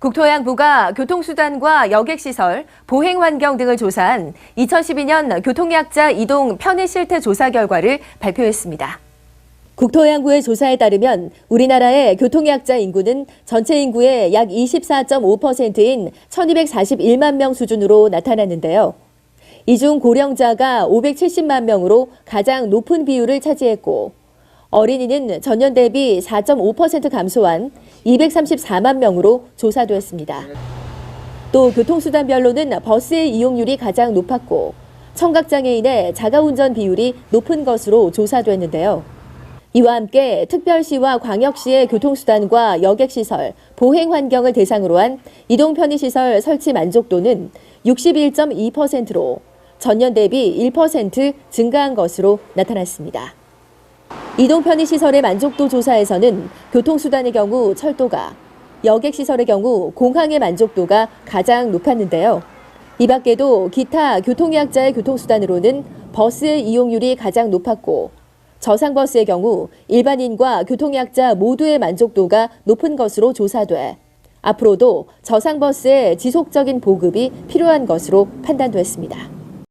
국토해양부가 교통수단과 여객시설, 보행환경 등을 조사한 2012년 교통약자 이동 편의 실태 조사 결과를 발표했습니다. 국토해양부의 조사에 따르면 우리나라의 교통약자 인구는 전체 인구의 약 24.5%인 1241만 명 수준으로 나타났는데요. 이 중 고령자가 570만 명으로 가장 높은 비율을 차지했고 어린이는 전년 대비 4.5% 감소한 234만 명으로 조사됐습니다. 또 교통수단별로는 버스의 이용률이 가장 높았고 청각장애인의 자가운전 비율이 높은 것으로 조사됐는데요. 이와 함께 특별시와 광역시의 교통수단과 여객시설, 보행 환경을 대상으로 한 이동 편의시설 설치 만족도는 61.2%로 전년 대비 1% 증가한 것으로 나타났습니다. 이동 편의 시설의 만족도 조사에서는 교통수단의 경우 철도가, 여객 시설의 경우 공항의 만족도가 가장 높았는데요. 이 밖에도 기타 교통약자의 교통수단으로는 버스의 이용률이 가장 높았고, 저상버스의 경우 일반인과 교통약자 모두의 만족도가 높은 것으로 조사돼 앞으로도 저상버스의 지속적인 보급이 필요한 것으로 판단됐습니다.